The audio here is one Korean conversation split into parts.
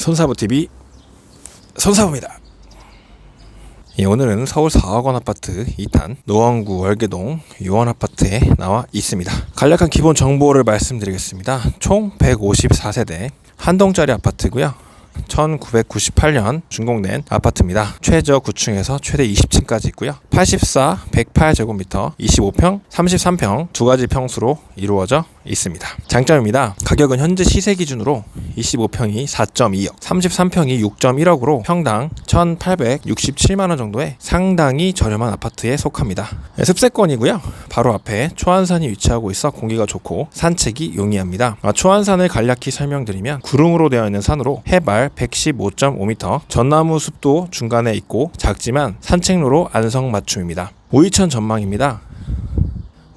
손사부 TV 손사부입니다. 예, 오늘은 서울 4억 원 아파트 2탄 노원구 월계동 유원 아파트에 나와 있습니다. 간략한 기본 정보를 말씀드리겠습니다. 총 154세대 한 동짜리 아파트고요. 1998년 준공된 아파트입니다. 최저 9층에서 최대 20층까지 있고요. 84, 108제곱미터, 25평, 33평 두 가지 평수로 이루어져 있습니다. 장점입니다. 가격은 현재 시세 기준으로 25평이 4.2억, 33평이 6.1억으로 평당 1,867만 원 정도의 상당히 저렴한 아파트에 속합니다. 네, 습세권이고요. 바로 앞에 초안산이 위치하고 있어 공기가 좋고 산책이 용이합니다. 아, 초안산을 간략히 설명드리면 구름으로 되어 있는 산으로 해발 115.5m, 전나무 숲도 중간에 있고 작지만 산책로로 안성 맞춤입니다. 우이천 전망입니다.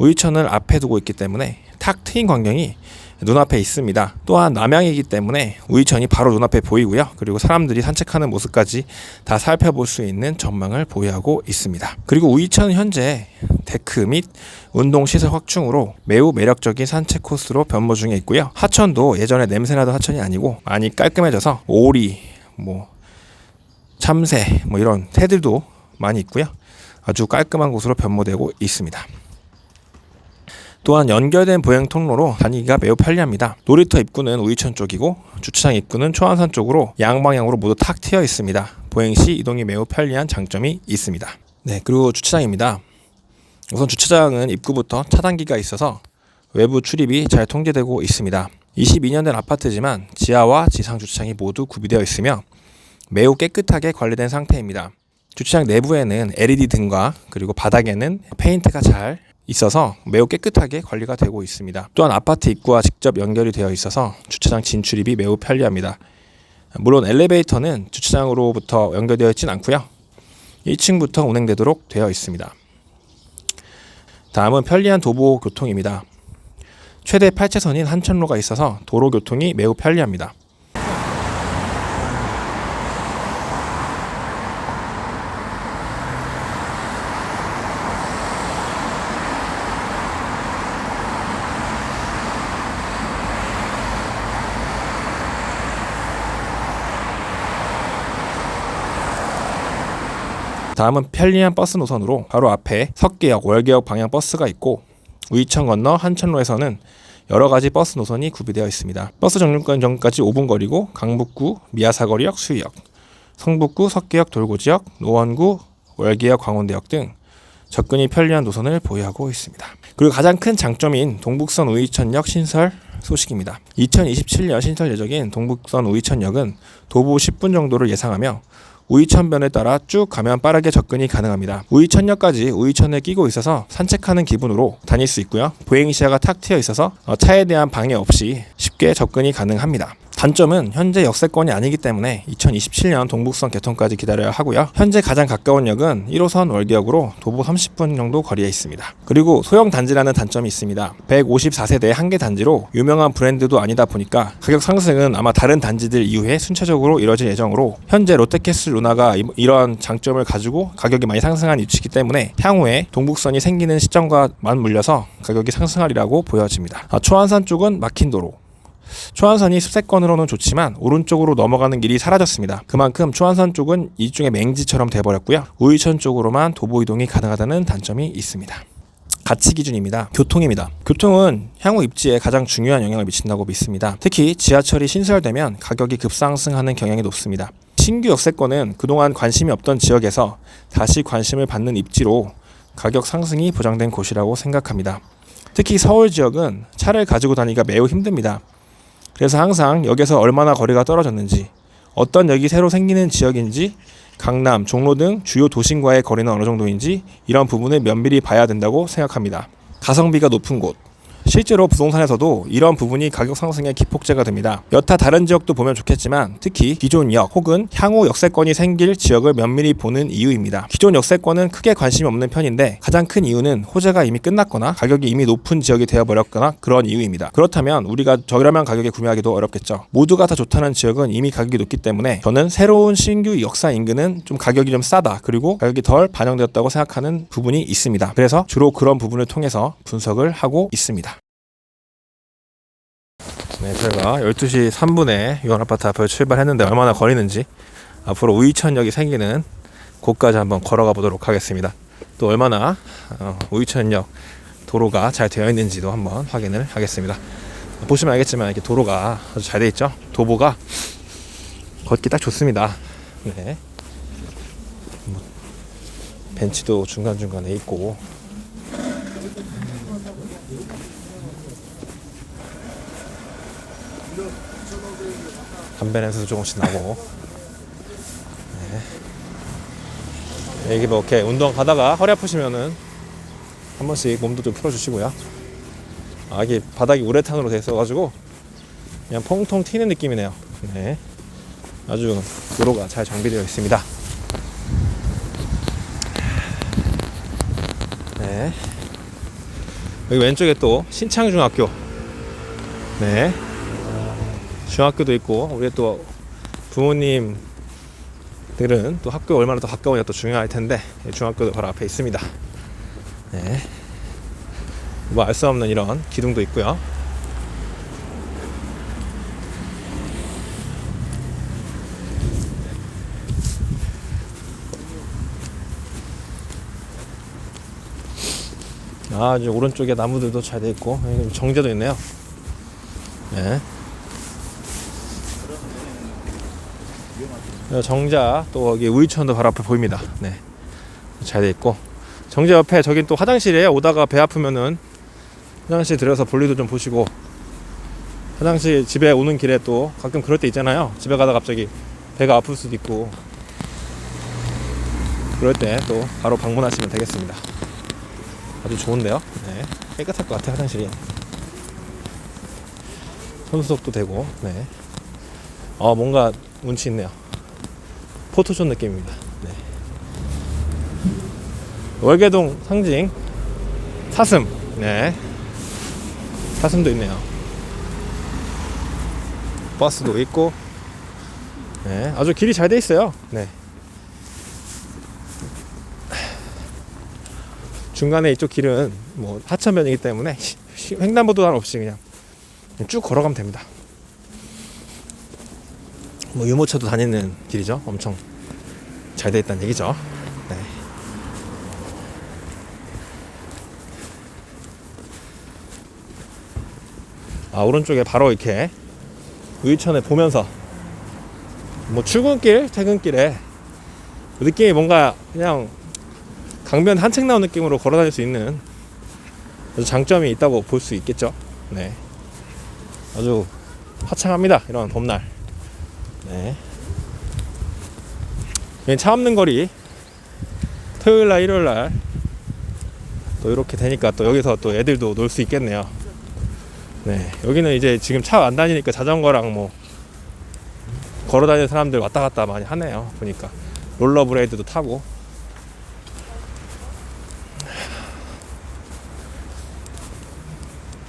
우이천을 앞에 두고 있기 때문에 탁 트인 광경이 눈앞에 있습니다. 또한 남향이기 때문에 우이천이 바로 눈앞에 보이고요. 그리고 사람들이 산책하는 모습까지 다 살펴볼 수 있는 전망을 보유하고 있습니다. 그리고 우이천은 현재 데크 및 운동 시설 확충으로 매우 매력적인 산책 코스로 변모 중에 있고요. 하천도 예전에 냄새나던 하천이 아니고 많이 깔끔해져서 오리, 뭐 참새, 뭐 이런 새들도 많이 있고요. 아주 깔끔한 곳으로 변모되고 있습니다. 또한 연결된 보행 통로로 다니기가 매우 편리합니다. 놀이터 입구는 우이천 쪽이고 주차장 입구는 초안산 쪽으로 양방향으로 모두 탁 트여 있습니다. 보행 시 이동이 매우 편리한 장점이 있습니다. 네, 그리고 주차장입니다. 우선 주차장은 입구부터 차단기가 있어서 외부 출입이 잘 통제되고 있습니다. 22년 된 아파트지만 지하와 지상 주차장이 모두 구비되어 있으며 매우 깨끗하게 관리된 상태입니다. 주차장 내부에는 LED 등과 그리고 바닥에는 페인트가 잘 있어서 매우 깨끗하게 관리가 되고 있습니다. 또한 아파트 입구와 직접 연결이 되어 있어서 주차장 진출입이 매우 편리합니다. 물론 엘리베이터는 주차장으로부터 연결되어 있진 않고요. 1층부터 운행되도록 되어 있습니다. 다음은 편리한 도보 교통입니다. 최대 8차선인 한천로가 있어서 도로 교통이 매우 편리합니다. 다음은 편리한 버스 노선으로 바로 앞에 석계역, 월계역 방향 버스가 있고 우이천 건너 한천로에서는 여러 가지 버스 노선이 구비되어 있습니다. 버스 정류권 전까지 5분 거리고 강북구, 미아사거리역, 수의역, 성북구, 석계역, 돌고지역, 노원구, 월계역, 광원대역 등 접근이 편리한 노선을 보유하고 있습니다. 그리고 가장 큰 장점인 동북선 우이천역 신설 소식입니다. 2027년 신설 예정인 동북선 우이천역은 도보 10분 정도를 예상하며 우이천변에 따라 쭉 가면 빠르게 접근이 가능합니다. 우이천역까지 우이천을 끼고 있어서 산책하는 기분으로 다닐 수 있고요. 보행 시야가 탁 트여 있어서 어, 차에 대한 방해 없이 쉽게 접근이 가능합니다. 단점은 현재 역세권이 아니기 때문에 2027년 동북선 개통까지 기다려야 하고요. 현재 가장 가까운 역은 1호선 월계역으로 도보 30분 정도 거리에 있습니다. 그리고 소형 단지라는 단점이 있습니다. 154세대 한 개 단지로 유명한 브랜드도 아니다 보니까 가격 상승은 아마 다른 단지들 이후에 순차적으로 이뤄질 예정으로 현재 롯데캐슬 루나가 이- 이러한 장점을 가지고 가격이 많이 상승한 위치이기 때문에 향후에 동북선이 생기는 시점과 맞물려서 가격이 상승하리라고 보여집니다. 아, 초안산 쪽은 막힌 도로, 초안산이 습세권으로는 좋지만 오른쪽으로 넘어가는 길이 사라졌습니다. 그만큼 초안산 쪽은 일종의 맹지처럼 돼버렸고요. 우이천 쪽으로만 도보 이동이 가능하다는 단점이 있습니다. 가치 기준입니다. 교통입니다. 교통은 향후 입지에 가장 중요한 영향을 미친다고 믿습니다. 특히 지하철이 신설되면 가격이 급상승하는 경향이 높습니다. 신규 역세권은 그동안 관심이 없던 지역에서 다시 관심을 받는 입지로 가격 상승이 보장된 곳이라고 생각합니다. 특히 서울 지역은 차를 가지고 다니기가 매우 힘듭니다. 그래서 항상 역에서 얼마나 거리가 떨어졌는지, 어떤 역이 새로 생기는 지역인지, 강남, 종로 등 주요 도심과의 거리는 어느 정도인지 이런 부분을 면밀히 봐야 된다고 생각합니다. 가성비가 높은 곳. 실제로 부동산에서도 이런 부분이 가격 상승의 기폭제가 됩니다. 여타 다른 지역도 보면 좋겠지만 특히 기존 역 혹은 향후 역세권이 생길 지역을 면밀히 보는 이유입니다. 기존 역세권은 크게 관심이 없는 편인데 가장 큰 이유는 호재가 이미 끝났거나 가격이 이미 높은 지역이 되어버렸거나 그런 이유입니다. 그렇다면 우리가 저렴한 가격에 구매하기도 어렵겠죠. 모두가 다 좋다는 지역은 이미 가격이 높기 때문에 저는 새로운 신규 역사 인근은 좀 가격이 좀 싸다 그리고 가격이 덜 반영되었다고 생각하는 부분이 있습니다. 그래서 주로 그런 부분을 통해서 분석을 하고 있습니다. 네, 저희가 12시 3분에 유원 아파트 앞으로 출발했는데 얼마나 거리는지 앞으로 우이천역이 생기는 곳까지 한번 걸어가 보도록 하겠습니다. 또 얼마나 어, 우이천역 도로가 잘 되어 있는지도 한번 확인을 하겠습니다. 보시면 알겠지만 이렇게 도로가 아주 잘 되어 있죠. 도보가 걷기 딱 좋습니다. 네. 뭐, 벤치도 중간 중간에 있고 담배 냄새도 조금씩 나고 네. 여기 뭐 이렇게 운동 가다가 허리 아프시면은 한 번씩 몸도 좀 풀어주시고요 아 이게 바닥이 우레탄으로 돼 있어가지고 그냥 퐁통 튀는 느낌이네요 네. 아주 도로가 잘 정비되어 있습니다 네. 여기 왼쪽에 또 신창중학교 네. 중학교도 있고 우리 또 부모님들은 또 학교 얼마나 더 가까우냐 또 중요할 텐데 중학교도 바로 앞에 있습니다. 네. 뭐 알 수 없는 이런 기둥도 있고요. 아, 이제 오른쪽에 나무들도 잘 돼 있고 정제도 있네요. 네. 정자 또 여기 우이천도 바로 앞에 보입니다. 네, 잘 돼 있고 정자 옆에 저긴 또 화장실이에요. 오다가 배 아프면은 화장실 들어서 볼일도 좀 보시고 화장실 집에 오는 길에 또 가끔 그럴 때 있잖아요. 집에 가다 갑자기 배가 아플 수도 있고 그럴 때 또 바로 방문하시면 되겠습니다. 아주 좋은데요. 네, 깨끗할 것 같아요 화장실이. 손수석도 되고, 네. 어 뭔가 운치 있네요. 포토존 느낌입니다. 네. 월계동 상징 사슴. 네. 사슴도 있네요. 버스도 있고. 네. 아주 길이 잘 돼 있어요. 네. 중간에 이쪽 길은 뭐 하천변이기 때문에 횡단보도 없이 그냥 쭉 걸어가면 됩니다. 뭐 유모차도 다니는 길이죠. 엄청 잘 돼 있다는 얘기죠. 네. 아 오른쪽에 바로 이렇게 우이천을 보면서 뭐 출근길, 퇴근길에 느낌이 뭔가 그냥 강변 한책 나온 느낌으로 걸어 다닐 수 있는 장점이 있다고 볼 수 있겠죠. 네. 아주 화창합니다. 이런 봄날. 네. 차 없는 거리 토요일 날 일요일 날 또 이렇게 되니까 또 여기서 또 애들도 놀 수 있겠네요. 네. 여기는 이제 지금 차 안 다니니까 자전거랑 뭐 걸어 다니는 사람들 왔다 갔다 많이 하네요. 보니까 롤러브레이드도 타고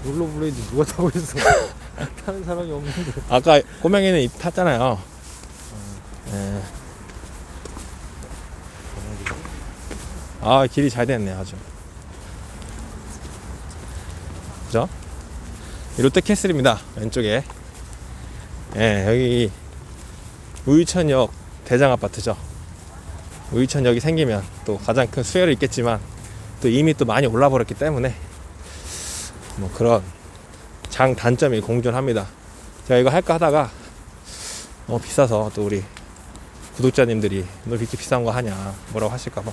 롤러블레이드 누가 타고 있어? 타는 사람이 없는데. 아까 꼬맹이는 이- 탔잖아요. 네. 아 길이 잘 됐네 아주. 그죠? 이 롯데 캐슬입니다 왼쪽에. 예 여기 우유천역 대장 아파트죠. 우유천역이 생기면 또 가장 큰 수혜를 있겠지만 또 이미 또 많이 올라 버렸기 때문에 뭐 그런 장 단점이 공존합니다. 제가 이거 할까 하다가 어 비싸서 또 우리 구독자님들이 너 이렇게 비싼 거 하냐 뭐라고 하실까봐.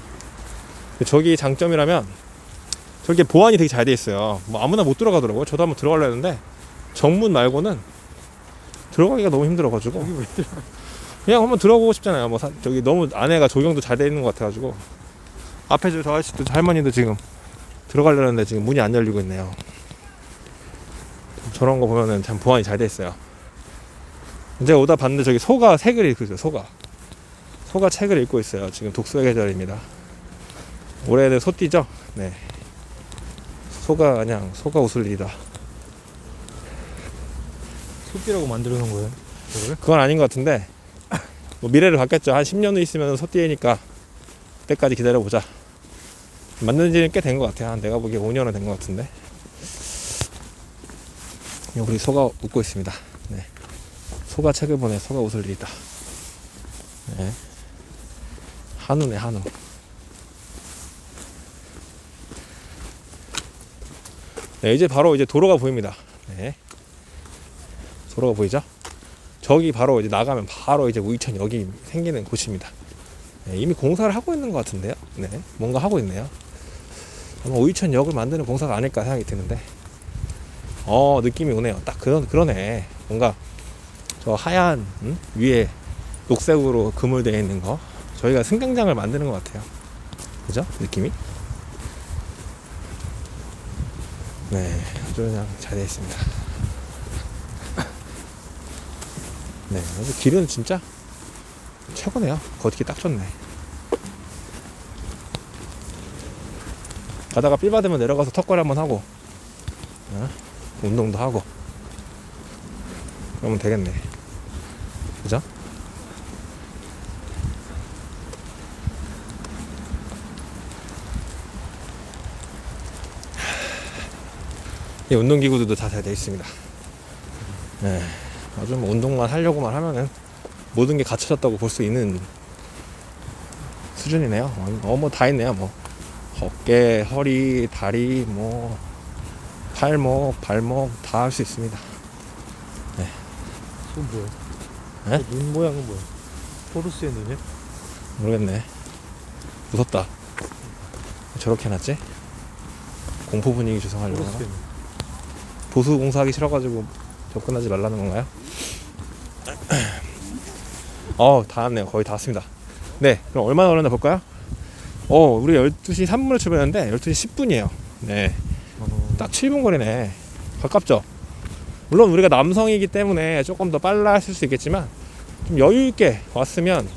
저기 장점이라면 저게 보안이 되게 잘 돼 있어요. 뭐 아무나 못 들어가더라고요. 저도 한번 들어가려 했는데 정문 말고는 들어가기가 너무 힘들어가지고? 그냥 한번 들어보고 싶잖아요. 뭐 사- 저기 너무 안에가 조경도 잘 돼 있는 것 같아가지고. 앞에 저 아저씨도 저 할머니도 지금 들어가려는데 지금 문이 안 열리고 있네요 저런 거 보면은 참 보안이 잘 돼 있어요. 이제 오다 봤는데 저기 소가 책을 읽고 있어요 소가. 소가 책을 읽고 있어요. 지금 독서의 계절입니다. 올해는 소띠죠? 네. 소가 그냥 소가 웃을 일이다. 소띠라고 만들어 놓은 거예요? 저걸? 그건 아닌 것 같은데 뭐 미래를 봤겠죠. 한 10년 후 있으면 소띠니까 그때까지 기다려보자. 만든 지는 꽤 된 것 같아요. 한 내가 보기에 5년은 된 것 같은데 우리 소가 웃고 있습니다. 네. 소가 책을 보내 소가 웃을 일이 있다. 네. 한우네 한우. 네, 이제 바로 이제 도로가 보입니다. 네. 도로가 보이죠? 저기 바로 이제 나가면 바로 이제 우이천역이 생기는 곳입니다. 네, 이미 공사를 하고 있는 것 같은데요. 네, 뭔가 하고 있네요. 아마 우이천 역을 만드는 공사가 아닐까 생각이 드는데, 어 느낌이 오네요. 딱 그런 그러네. 뭔가 저 하얀 음? 위에 녹색으로 그물되어 있는 거, 저희가 승강장을 만드는 것 같아요. 그죠? 느낌이? 네, 아주 그냥 잘 되어 있습니다. 네, 아주 길은 진짜 최고네요. 걷기 딱 좋네. 가다가 삘 받으면 내려가서 턱걸이 한번 하고, 어? 운동도 하고, 그러면 되겠네. 그죠? 이 운동기구들도 다 잘 되어 있습니다. 네, 아주 뭐 운동만 하려고만 하면은 모든 게 갖춰졌다고 볼 수 있는 수준이네요. 어, 뭐다 있네요. 뭐 어깨, 허리, 다리, 뭐 팔목, 발목 다 할 수 있습니다. 손 뭐야? 에? 저눈 모양은 뭐야? 토르스의 눈이야? 모르겠네. 무섭다. 저렇게 해놨지? 공포 분위기 조성하려고 하나? 눈. 보수 공사하기 싫어가지고 접근하지 말라는 건가요? 어, 다 왔네요. 거의 다 왔습니다. 네, 그럼 얼마나 걸렸나 볼까요? 어, 우리 12시 3분을 출발했는데 12시 10분이에요. 네, 어, 딱 7분 거리네. 가깝죠? 물론 우리가 남성이기 때문에 조금 더 빨라 했을 수 있겠지만 좀 여유 있게 왔으면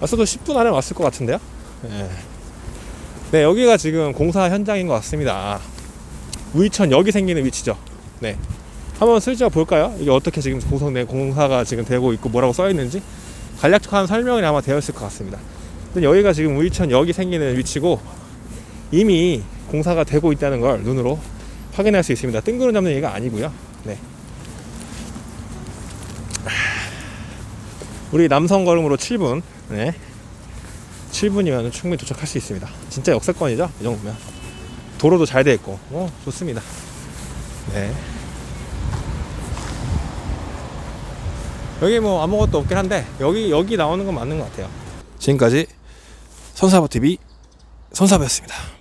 왔어도 10분 안에 왔을 것 같은데요? 네. 네, 여기가 지금 공사 현장인 것 같습니다. 우이천역이 생기는 위치죠. 네. 한번 슬쩍 볼까요? 이게 어떻게 지금 구성된 공사가 지금 되고 있고 뭐라고 써 있는지 간략한 설명이 아마 되어 있을 것 같습니다. 여기가 지금 우이천역이 생기는 위치고 이미 공사가 되고 있다는 걸 눈으로 확인할 수 있습니다. 뜬구름 잡는 얘기가 아니고요. 네. 우리 남성 걸음으로 7분. 네. 7분이면 충분히 도착할 수 있습니다. 진짜 역세권이죠? 이 정도면. 도로도 잘 돼 있고. 어, 좋습니다. 네. 여기 뭐 아무것도 없긴 한데 여기 여기 나오는 건 맞는 것 같아요. 지금까지 선사버 TV 선사부였습니다.